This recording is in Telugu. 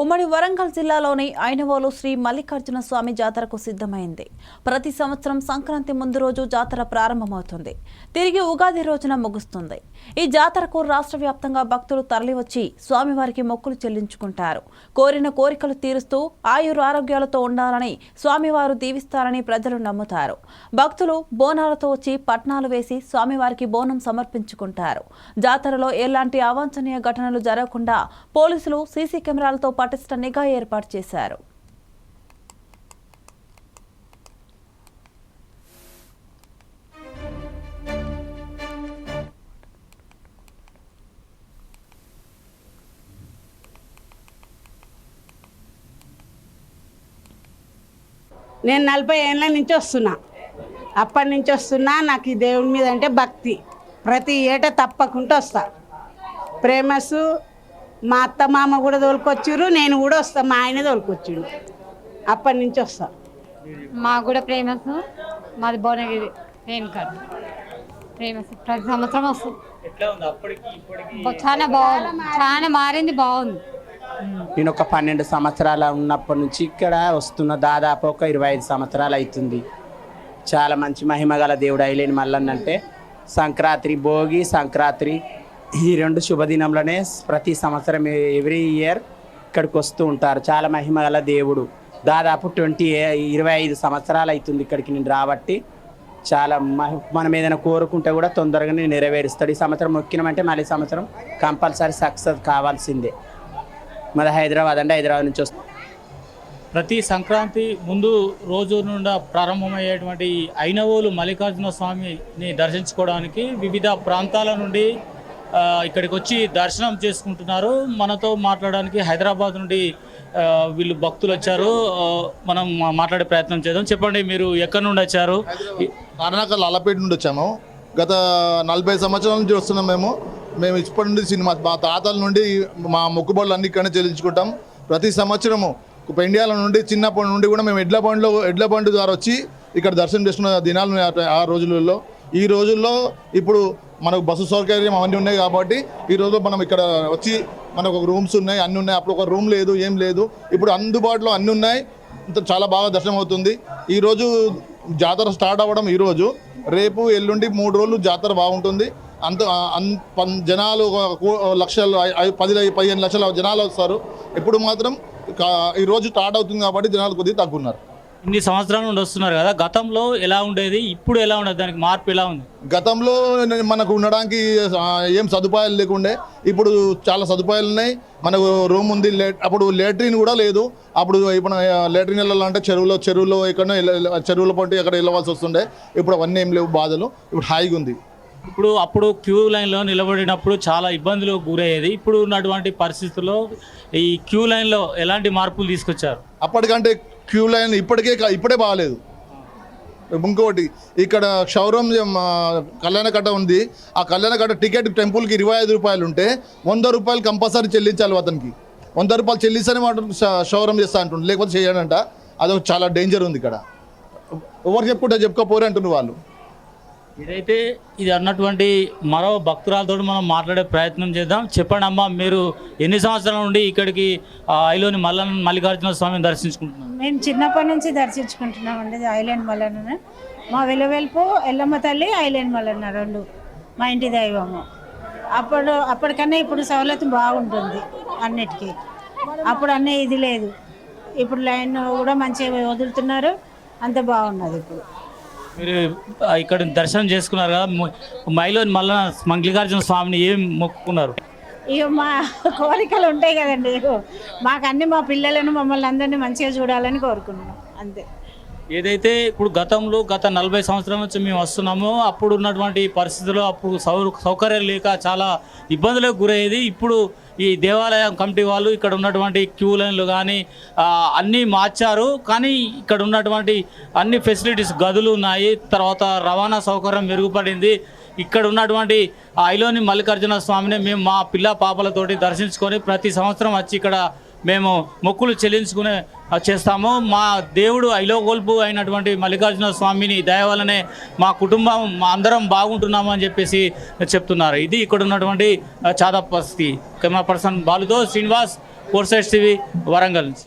ఉమ్మడి వరంగల్ జిల్లాలోని ఐనవోలు శ్రీ మల్లికార్జున స్వామి జాతరకు సిద్ధమైంది. ప్రతి సంవత్సరం సంక్రాంతి ముందు రోజు జాతర ప్రారంభమవుతుంది. తిరిగి ఉగాది రోజున ముగుస్తుంది. ఈ జాతరకు రాష్ట్ర వ్యాప్తంగా భక్తులు తరలివచ్చి స్వామివారికి మొక్కులు చెల్లించుకుంటారు. కోరిన కోరికలు తీరుస్తూ ఆయుర ఆరోగ్యాలతో ఉండాలని స్వామివారు దీవిస్తారని ప్రజలు నమ్ముతారు. భక్తులు బోనాలతో వచ్చి పట్నాలు వేసి స్వామివారికి బోనం సమర్పించుకుంటారు. జాతరలో ఎలాంటి అవాంఛనీయ ఘటనలు జరగకుండా పోలీసులు సీసీ కెమెరాలతో పటిష్ట నిఘా ఏర్పాటు చేశారు. నేను నలభై ఏళ్ళ నుంచి వస్తున్నా. అప్పటి నుంచి వస్తున్నా నాకు ఈ దేవుడి మీద అంటే భక్తి. ప్రతి ఏటా తప్పకుండా వస్తా. ప్రేమసు మా అత్త మామ కూడా తోలుకొచ్చారు నేను కూడా వస్తా మా ఆయన తోలుకొచ్చిండు. అప్పటి నుంచి వస్తా. మాకు కూడా ప్రేమస్ మాది భువనగిరి రేణుకాడు ప్రేమస్ ప్రతి సంవత్సరం వస్తుంది చాలా బాగుంది. చాలా మారింది బాగుంది. నేను ఒక పన్నెండు సంవత్సరాల ఉన్నప్పటి నుంచి ఇక్కడ వస్తున్న దాదాపు ఒక ఇరవై ఐదు సంవత్సరాలు అవుతుంది. చాలా మంచి మహిమ గల దేవుడు అయిలేని మల్లన్న అంటే సంక్రాంతి భోగి సంక్రాంతి ఈ రెండు శుభదినంలోనే ప్రతి సంవత్సరం ఎవ్రీ ఇయర్ ఇక్కడికి వస్తూ ఉంటారు. చాలా మహిమ గల దేవుడు. దాదాపు ట్వంటీ ఇరవై ఐదు సంవత్సరాలు అవుతుంది ఇక్కడికి నేను రాబట్టి. చాలా మహి- మనం ఏదైనా కోరుకుంటే కూడా తొందరగానే నెరవేరుస్తాడు. ఈ సంవత్సరం మొక్కినామంటే మళ్ళీ సంవత్సరం కంపల్సరీ సక్సెస్ కావాల్సిందే. మరి హైదరాబాద్ అంటే హైదరాబాద్ నుంచి వస్తుంది ప్రతి సంక్రాంతి ముందు రోజు నుండి ప్రారంభమయ్యేటువంటి ఐనవోలు మల్లికార్జున స్వామిని దర్శించుకోవడానికి వివిధ ప్రాంతాల నుండి ఇక్కడికి వచ్చి దర్శనం చేసుకుంటున్నారు. మనతో మాట్లాడడానికి హైదరాబాద్ నుండి వీళ్ళు భక్తులు వచ్చారు. మనం మాట్లాడే ప్రయత్నం చేద్దాం. చెప్పండి మీరు ఎక్కడి నుండి వచ్చారు? ఈ- అలపేట నుండి వచ్చాము. గత నలభై సంవత్సరాల నుంచి వస్తున్నాం మేము. మేము ఇప్పటి నుండి సినిమా మా తాతల నుండి మా మొక్కుబడులు అన్ని ఇక్కడనే చెల్లించుకుంటాం. ప్రతి సంవత్సరము పెండియాల నుండి చిన్నప్పటి నుండి కూడా మేము ఎడ్ల బండిలో ఎడ్ల బండి ద్వారా వచ్చి ఇక్కడ దర్శనం చేసుకున్న దినాలు ఆ రోజులలో. ఈ రోజుల్లో ఇప్పుడు మనకు బస్సు సౌకర్యం అవన్నీ ఉన్నాయి కాబట్టి ఈ రోజు మనం ఇక్కడ వచ్చి మనకు ఒక రూమ్స్ ఉన్నాయి అన్నీ ఉన్నాయి. అప్పుడు ఒక రూమ్ లేదు ఏం లేదు. ఇప్పుడు అందుబాటులో అన్నీ ఉన్నాయి. చాలా బాగా దర్శనం అవుతుంది. ఈరోజు జాతర స్టార్ట్ అవ్వడం ఈరోజు రేపు ఎల్లుండి మూడు రోజులు జాతర బాగుంటుంది. అంత అన్ జనాలు ఒక లక్షలు పది పదిహేను లక్షల జనాలు వస్తారు. ఇప్పుడు మాత్రం ఈరోజు స్టార్ట్ అవుతుంది కాబట్టి జనాలు కొద్దిగా తగ్గున్నారు. ఇన్ని సంవత్సరాల నుండి వస్తున్నారు కదా గతంలో ఎలా ఉండేది ఇప్పుడు ఎలా ఉండేది దానికి మార్పు ఎలా ఉంది? గతంలో మనకు ఉండడానికి ఏం సదుపాయాలు లేకుండే ఇప్పుడు చాలా సదుపాయాలు ఉన్నాయి మనకు రూమ్ ఉంది అప్పుడు లేట్రిన్ కూడా లేదు అప్పుడు ఇప్పుడు లేట్రిన్ వెళ్ళాలంటే చెరువులో చెరువులో ఎక్కడో చెరువుల పొంటి ఎక్కడ వెళ్ళవలసి వస్తుండే ఇప్పుడు అవన్నీ ఏం లేవు బాధలు ఇప్పుడు హాయిగా ఉంది. ఇప్పుడు అప్పుడు క్యూ లైన్లో నిలబడినప్పుడు చాలా ఇబ్బందులు గురయ్యేది ఇప్పుడు ఉన్నటువంటి పరిస్థితుల్లో ఈ క్యూ లైన్లో ఎలాంటి మార్పులు తీసుకొచ్చారు? అప్పటికంటే క్యూ లైన్ ఇప్పటికే ఇప్పుడే బాగాలేదు ఇంకోటి ఇక్కడ క్షౌరం కళ్యాణకట్ట ఉంది. ఆ కళ్యాణకట్ట టికెట్ టెంపుల్కి ఇరవై ఐదు రూపాయలు ఉంటే వంద రూపాయలు కంపల్సరీ చెల్లించాలి అతనికి. వంద రూపాయలు చెల్లిస్తేనే మాట క్షౌరం చేస్తా అంటుండే. లేకపోతే చేయడంట. అదొక చాలా డేంజర్ ఉంది ఇక్కడ. ఎవరు చెప్పుకుంటే చెప్పుకోపోరే అంటున్నారు వాళ్ళు. ఇదైతే ఇది అన్నటువంటి మరో భక్తురాలతో మనం మాట్లాడే ప్రయత్నం చేద్దాం. చెప్పండి అమ్మా మీరు ఎన్ని సంవత్సరాల నుండి ఇక్కడికి ఐలోని మల్ల మల్లికార్జున స్వామిని దర్శించుకుంటున్నాం మేము చిన్నప్పటి నుంచి దర్శించుకుంటున్నామండి ఐలాండ్ మల్లన్న మా వెలువెలుపు ఎల్లమ్మ తల్లి ఐలాండ్ మల్లన్న రెండు. మా ఇంటి దైవము. అప్పుడు అప్పటికన్నా ఇప్పుడు సౌలత్ బాగుంటుంది అన్నిటికీ. అప్పుడు అన్నీ ఇది లేదు. ఇప్పుడు లైన్ కూడా మంచిగా వదులుతున్నారు. అంత బాగున్నది ఇప్పుడు. మీరు ఇక్కడ దర్శనం చేసుకున్నారు కదా మ- మైలోని మల్ల మల్లికార్జున స్వామిని ఏం మొక్కుకున్నారు? ఇక మా కోరికలు ఉంటాయి కదండి మాకు అన్ని మా పిల్లలను మమ్మల్ని అందరినీ మంచిగా చూడాలని కోరుకుంటున్నాం అంతే. ఏదైతే ఇప్పుడు గతంలో గత నలభై సంవత్సరాల నుంచి మేము వస్తున్నామో అప్పుడు ఉన్నటువంటి పరిస్థితుల్లో అప్పుడు సౌ సౌకర్యం లేక చాలా ఇబ్బందులకు గురయ్యేది. ఇప్పుడు ఈ దేవాలయం కమిటీ వాళ్ళు ఇక్కడ ఉన్నటువంటి క్యూ లైన్లు కానీ అన్నీ మార్చారు. కానీ ఇక్కడ ఉన్నటువంటి అన్ని ఫెసిలిటీస్ గదులు ఉన్నాయి. తర్వాత రవాణా సౌకర్యం మెరుగుపడింది. ఇక్కడ ఉన్నటువంటి ఐలోని మల్లికార్జున స్వామిని మేము మా పిల్ల పాపలతోటి దర్శించుకొని ప్రతి సంవత్సరం వచ్చి ఇక్కడ మేము మొక్కులు చెల్లించుకునే చేస్తాము. మా దేవుడు ఐలోగోల్పు అయినటువంటి మల్లికార్జున స్వామిని దయవలనే మా కుటుంబం మా అందరం బాగుంటున్నాము అని చెప్పేసి చెప్తున్నారు. ఇది ఇక్కడ ఉన్నటువంటి చాదా పరిస్థితి camera person బాలుతో Srinivas four sides TV Warangal నుంచి.